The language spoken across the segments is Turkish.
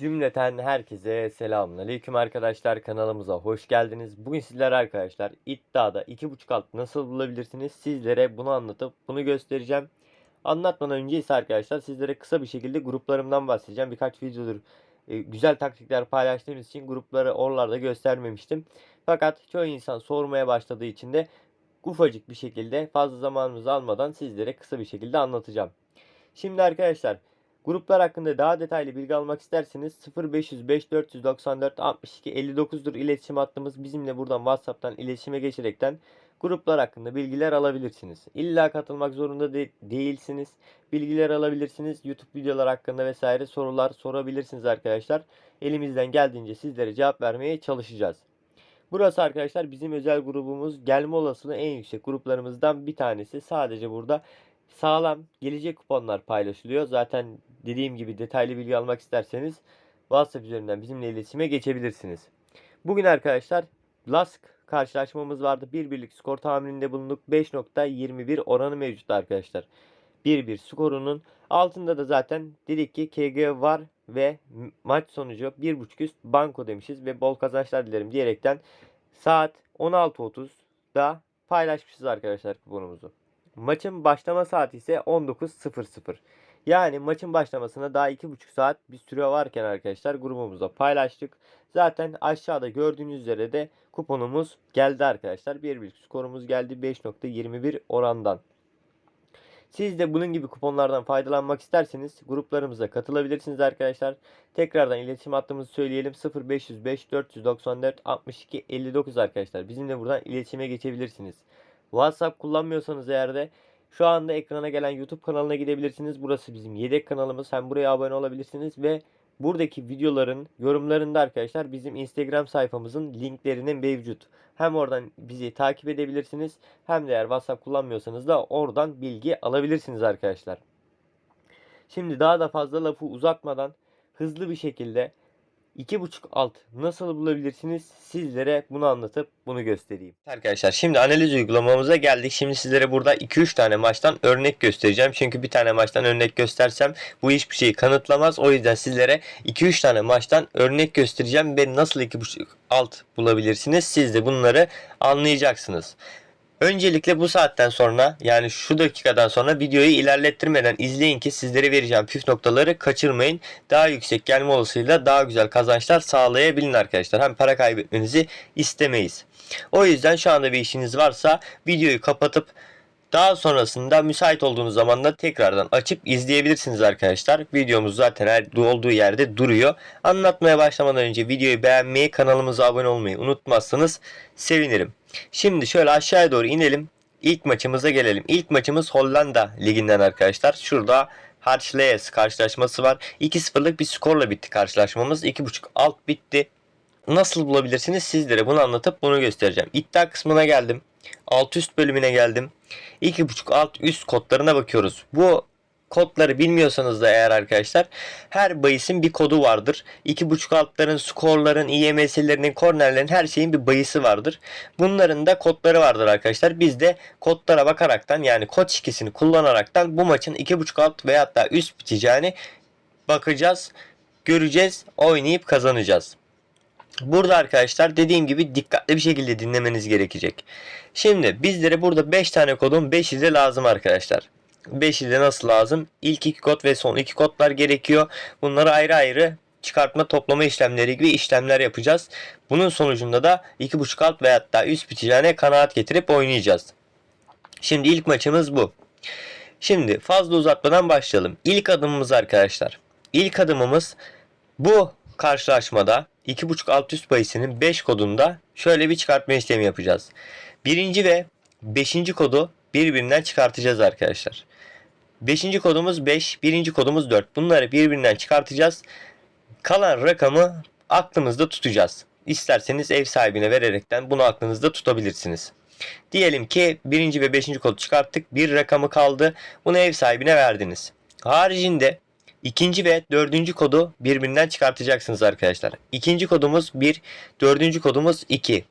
Cümleten herkese selamünaleyküm arkadaşlar kanalımıza hoş geldiniz. Bugün sizler arkadaşlar iddiada 2.5 alt nasıl bulabilirsiniz sizlere bunu anlatıp bunu göstereceğim. Anlatmadan önce ise arkadaşlar sizlere kısa bir şekilde gruplarımdan bahsedeceğim. Birkaç videodur e, güzel taktikler paylaştığımız için grupları oralarda göstermemiştim. Fakat çoğu insan sormaya başladığı için de ufacık bir şekilde fazla zamanımızı almadan sizlere kısa bir şekilde anlatacağım. Şimdi arkadaşlar Gruplar hakkında daha detaylı bilgi almak isterseniz 0505 494 62 59'dur iletişim hattımız. Bizimle buradan WhatsApp'tan iletişime geçerekten gruplar hakkında bilgiler alabilirsiniz. İlla katılmak zorunda de- değilsiniz. Bilgiler alabilirsiniz. YouTube videolar hakkında vesaire sorular sorabilirsiniz arkadaşlar. Elimizden geldiğince sizlere cevap vermeye çalışacağız. Burası arkadaşlar bizim özel grubumuz. Gelme olasılığı en yüksek gruplarımızdan bir tanesi. Sadece burada sağlam gelecek kuponlar paylaşılıyor. Zaten dediğim gibi detaylı bilgi almak isterseniz WhatsApp üzerinden bizimle iletişime geçebilirsiniz. Bugün arkadaşlar Lask karşılaşmamız vardı. Bir birlik skor tahmininde bulunduk. 5.21 oranı mevcut arkadaşlar. 1-1 skorunun altında da zaten dedik ki KG var ve maç sonucu 1.5 üst banko demişiz ve bol kazançlar dilerim diyerekten saat 16.30'da paylaşmışız arkadaşlar kuponumuzu. Maçın başlama saati ise 19.00. Yani maçın başlamasına daha 2,5 saat bir süre varken arkadaşlar grubumuzda paylaştık. Zaten aşağıda gördüğünüz üzere de kuponumuz geldi arkadaşlar. Bir bir skorumuz geldi 5.21 orandan. Siz de bunun gibi kuponlardan faydalanmak isterseniz gruplarımıza katılabilirsiniz arkadaşlar. Tekrardan iletişim hattımızı söyleyelim. 0505 494 62 59 arkadaşlar. Bizimle buradan iletişime geçebilirsiniz. WhatsApp kullanmıyorsanız eğer de şu anda ekrana gelen YouTube kanalına gidebilirsiniz. Burası bizim yedek kanalımız. Hem buraya abone olabilirsiniz ve buradaki videoların yorumlarında arkadaşlar bizim Instagram sayfamızın linklerinin mevcut. Hem oradan bizi takip edebilirsiniz hem de eğer WhatsApp kullanmıyorsanız da oradan bilgi alabilirsiniz arkadaşlar. Şimdi daha da fazla lafı uzatmadan hızlı bir şekilde 2.5 alt nasıl bulabilirsiniz sizlere bunu anlatıp bunu göstereyim. Arkadaşlar şimdi analiz uygulamamıza geldik. Şimdi sizlere burada 2-3 tane maçtan örnek göstereceğim. Çünkü bir tane maçtan örnek göstersem bu hiçbir şeyi kanıtlamaz. O yüzden sizlere 2-3 tane maçtan örnek göstereceğim ve nasıl 2.5 alt bulabilirsiniz siz de bunları anlayacaksınız. Öncelikle bu saatten sonra yani şu dakikadan sonra videoyu ilerlettirmeden izleyin ki sizlere vereceğim püf noktaları kaçırmayın. Daha yüksek gelme olasılığıyla daha güzel kazançlar sağlayabilin arkadaşlar. Hem para kaybetmenizi istemeyiz. O yüzden şu anda bir işiniz varsa videoyu kapatıp daha sonrasında müsait olduğunuz zaman da tekrardan açıp izleyebilirsiniz arkadaşlar. Videomuz zaten her olduğu yerde duruyor. Anlatmaya başlamadan önce videoyu beğenmeyi, kanalımıza abone olmayı unutmazsanız sevinirim. Şimdi şöyle aşağıya doğru inelim. İlk maçımıza gelelim. İlk maçımız Hollanda liginden arkadaşlar. Şurada Harçleyes karşılaşması var. 2-0'lık bir skorla bitti karşılaşmamız. 2.5 alt bitti. Nasıl bulabilirsiniz sizlere bunu anlatıp bunu göstereceğim. İddia kısmına geldim. Alt üst bölümüne geldim. 2.5 alt üst kodlarına bakıyoruz. Bu kodları bilmiyorsanız da eğer arkadaşlar her bahisin bir kodu vardır. 2.5 altların, skorların, IMS'lerinin, kornerlerin her şeyin bir bahisi vardır. Bunların da kodları vardır arkadaşlar. Biz de kodlara bakaraktan yani kod şikesini kullanaraktan bu maçın 2.5 alt veya da üst biteceğini bakacağız, göreceğiz, oynayıp kazanacağız. Burada arkadaşlar dediğim gibi dikkatli bir şekilde dinlemeniz gerekecek. Şimdi bizlere burada 5 tane kodun 5'i de lazım arkadaşlar. 5'i de nasıl lazım? İlk iki kod ve son iki kodlar gerekiyor. Bunları ayrı ayrı çıkartma toplama işlemleri gibi işlemler yapacağız. Bunun sonucunda da 2.5 alt veya hatta üst biteceğine kanaat getirip oynayacağız. Şimdi ilk maçımız bu. Şimdi fazla uzatmadan başlayalım. İlk adımımız arkadaşlar. İlk adımımız bu karşılaşmada 2.5 alt üst bahisinin 5 kodunda şöyle bir çıkartma işlemi yapacağız. Birinci ve 5. kodu birbirinden çıkartacağız arkadaşlar. 5. kodumuz 5, birinci kodumuz 4. Bunları birbirinden çıkartacağız. Kalan rakamı aklımızda tutacağız. İsterseniz ev sahibine vererekten bunu aklınızda tutabilirsiniz. Diyelim ki birinci ve beşinci kodu çıkarttık. Bir rakamı kaldı. Bunu ev sahibine verdiniz. Haricinde ikinci ve dördüncü kodu birbirinden çıkartacaksınız arkadaşlar. İkinci kodumuz 1, dördüncü kodumuz 2.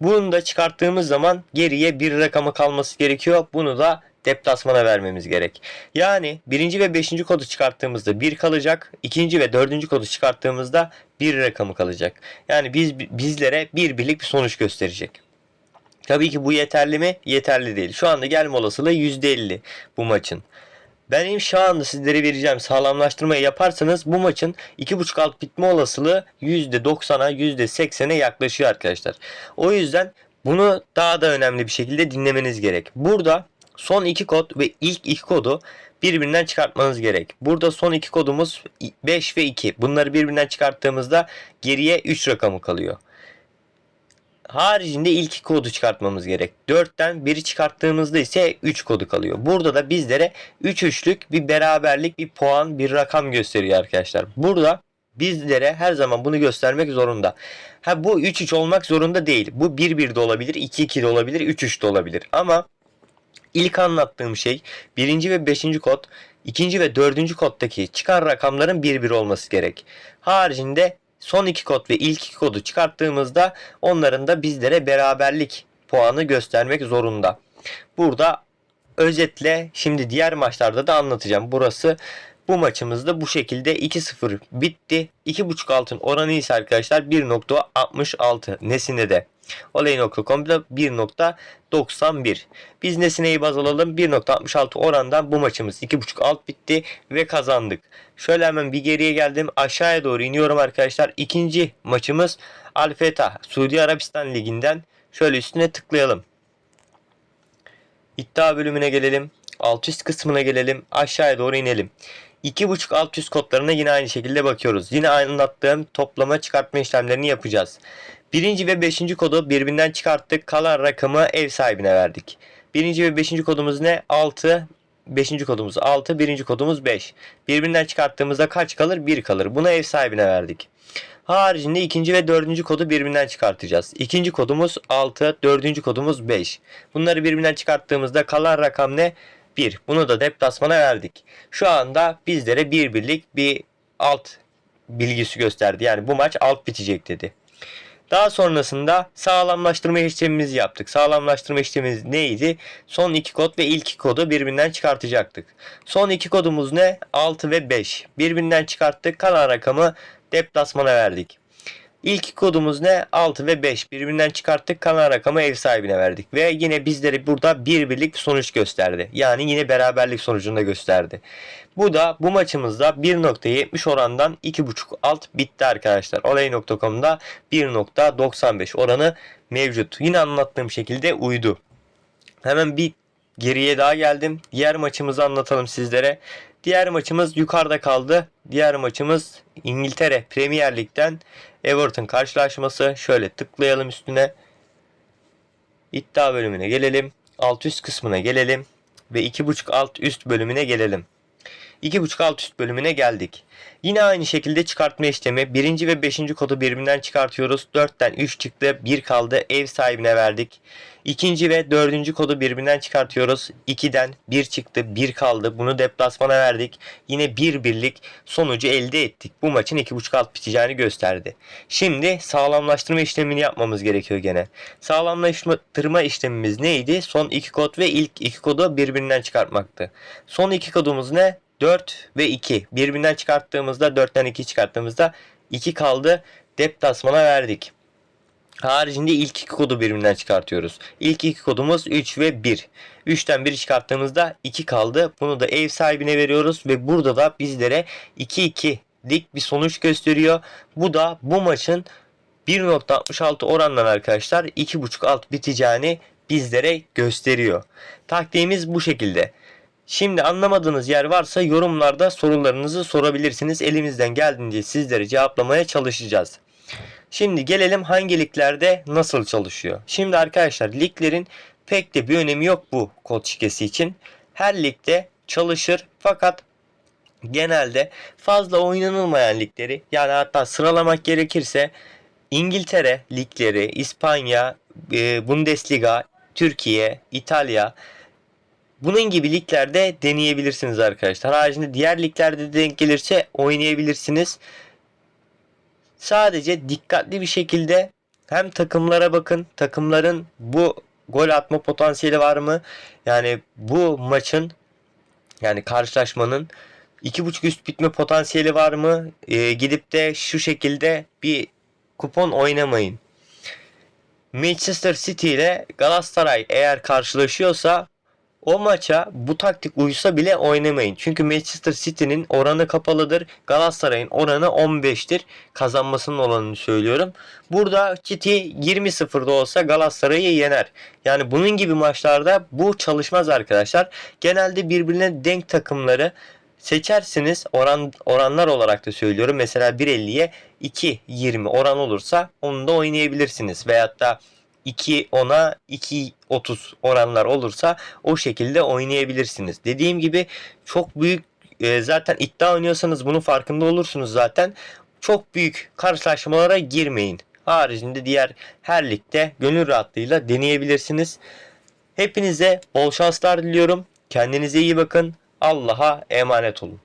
Bunu da çıkarttığımız zaman geriye bir rakamı kalması gerekiyor. Bunu da deplasmana vermemiz gerek. Yani birinci ve beşinci kodu çıkarttığımızda 1 kalacak. ikinci ve dördüncü kodu çıkarttığımızda 1 rakamı kalacak. Yani biz bizlere bir birlik bir sonuç gösterecek. Tabii ki bu yeterli mi? Yeterli değil. Şu anda gelme olasılığı %50 bu maçın. Benim şu anda sizlere vereceğim sağlamlaştırmayı yaparsanız bu maçın 2.5 alt bitme olasılığı %90'a %80'e yaklaşıyor arkadaşlar. O yüzden bunu daha da önemli bir şekilde dinlemeniz gerek. Burada son iki kod ve ilk iki kodu birbirinden çıkartmanız gerek. Burada son iki kodumuz 5 ve 2. Bunları birbirinden çıkarttığımızda geriye 3 rakamı kalıyor. Haricinde ilk iki kodu çıkartmamız gerek. 4'ten 1'i çıkarttığımızda ise 3 kodu kalıyor. Burada da bizlere 3 üçlük bir beraberlik, bir puan, bir rakam gösteriyor arkadaşlar. Burada bizlere her zaman bunu göstermek zorunda. Ha bu 3-3 olmak zorunda değil. Bu 1-1 de olabilir, 2-2 de olabilir, 3-3 de olabilir. Ama ilk anlattığım şey birinci ve beşinci kod, ikinci ve dördüncü koddaki çıkan rakamların 1-1 olması gerek. Haricinde son iki kod ve ilk iki kodu çıkarttığımızda onların da bizlere beraberlik puanı göstermek zorunda. Burada özetle şimdi diğer maçlarda da anlatacağım. Burası bu maçımızda bu şekilde 2-0 bitti. 2.5 altın oranı ise arkadaşlar 1.66 nesinde de. Olay.com'da 1.91. Biz Nesine'yi baz alalım. 1.66 orandan bu maçımız 2.5 alt bitti ve kazandık. Şöyle hemen bir geriye geldim. Aşağıya doğru iniyorum arkadaşlar. İkinci maçımız Al Feta Suudi Arabistan Ligi'nden. Şöyle üstüne tıklayalım. İddia bölümüne gelelim. Alt üst kısmına gelelim. Aşağıya doğru inelim. 2.5 alt üst kodlarına yine aynı şekilde bakıyoruz. Yine anlattığım toplama çıkartma işlemlerini yapacağız. Birinci ve beşinci kodu birbirinden çıkarttık. Kalan rakamı ev sahibine verdik. Birinci ve beşinci kodumuz ne? 6. Beşinci kodumuz 6. Birinci kodumuz 5. Birbirinden çıkarttığımızda kaç kalır? 1 kalır. Bunu ev sahibine verdik. Haricinde ikinci ve dördüncü kodu birbirinden çıkartacağız. İkinci kodumuz 6. Dördüncü kodumuz 5. Bunları birbirinden çıkarttığımızda kalan rakam ne? 1. Bunu da deplasmana verdik. Şu anda bizlere bir birlik bir alt bilgisi gösterdi. Yani bu maç alt bitecek dedi. Daha sonrasında sağlamlaştırma işlemimizi yaptık. Sağlamlaştırma işlemimiz neydi? Son iki kod ve ilk iki kodu birbirinden çıkartacaktık. Son iki kodumuz ne? 6 ve 5. Birbirinden çıkarttık. Kalan rakamı deplasmana verdik. İlk kodumuz ne? 6 ve 5. Birbirinden çıkarttık. Kalan rakamı ev sahibine verdik. Ve yine bizleri burada bir birlik sonuç gösterdi. Yani yine beraberlik sonucunda gösterdi. Bu da bu maçımızda 1.70 orandan 2.5 alt bitti arkadaşlar. Olay.com'da 1.95 oranı mevcut. Yine anlattığım şekilde uydu. Hemen bir geriye daha geldim. Diğer maçımızı anlatalım sizlere. Diğer maçımız yukarıda kaldı. Diğer maçımız İngiltere Premier Lig'den Everton karşılaşması. Şöyle tıklayalım üstüne. İddia bölümüne gelelim. Alt üst kısmına gelelim. Ve 2.5 alt üst bölümüne gelelim. 2.5 alt üst bölümüne geldik. Yine aynı şekilde çıkartma işlemi. Birinci ve beşinci kodu birbirinden çıkartıyoruz. 4'ten 3 çıktı. 1 kaldı. Ev sahibine verdik. İkinci ve dördüncü kodu birbirinden çıkartıyoruz. 2'den 1 çıktı. 1 kaldı. Bunu deplasmana verdik. Yine bir birlik sonucu elde ettik. Bu maçın 2.5 alt biteceğini gösterdi. Şimdi sağlamlaştırma işlemini yapmamız gerekiyor gene. Sağlamlaştırma işlemimiz neydi? Son iki kod ve ilk iki kodu birbirinden çıkartmaktı. Son iki kodumuz ne? 4 ve 2. Birbirinden çıkarttığımızda 4'ten 2 çıkarttığımızda 2 kaldı. Deplasmana verdik. Haricinde ilk iki kodu birbirinden çıkartıyoruz. İlk iki kodumuz 3 ve 1. 3'ten 1 çıkarttığımızda 2 kaldı. Bunu da ev sahibine veriyoruz ve burada da bizlere 2-2'lik bir sonuç gösteriyor. Bu da bu maçın 1.66 oranla arkadaşlar 2.5 alt biteceğini bizlere gösteriyor. Taktiğimiz bu şekilde. Şimdi anlamadığınız yer varsa yorumlarda sorularınızı sorabilirsiniz. Elimizden geldiğince sizlere cevaplamaya çalışacağız. Şimdi gelelim hangi liglerde nasıl çalışıyor. Şimdi arkadaşlar liglerin pek de bir önemi yok bu kod şikesi için. Her ligde çalışır fakat genelde fazla oynanılmayan ligleri yani hatta sıralamak gerekirse İngiltere ligleri, İspanya, e, Bundesliga, Türkiye, İtalya bunun gibi liglerde deneyebilirsiniz arkadaşlar. Haricinde diğer liglerde denk gelirse oynayabilirsiniz. Sadece dikkatli bir şekilde hem takımlara bakın. Takımların bu gol atma potansiyeli var mı? Yani bu maçın yani karşılaşmanın 2.5 üst bitme potansiyeli var mı? Ee, gidip de şu şekilde bir kupon oynamayın. Manchester City ile Galatasaray eğer karşılaşıyorsa o maça bu taktik uysa bile oynamayın. Çünkü Manchester City'nin oranı kapalıdır. Galatasaray'ın oranı 15'tir. Kazanmasının olanını söylüyorum. Burada City 20-0'da olsa Galatasaray'ı yener. Yani bunun gibi maçlarda bu çalışmaz arkadaşlar. Genelde birbirine denk takımları seçersiniz. Oran oranlar olarak da söylüyorum. Mesela 1.50'ye 2.20 oran olursa onu da oynayabilirsiniz. Veyahut da 2 10'a 2.30 oranlar olursa o şekilde oynayabilirsiniz. Dediğim gibi çok büyük e, zaten iddia oynuyorsanız bunun farkında olursunuz zaten. Çok büyük karşılaşmalara girmeyin. Haricinde diğer her ligde gönül rahatlığıyla deneyebilirsiniz. Hepinize bol şanslar diliyorum. Kendinize iyi bakın. Allah'a emanet olun.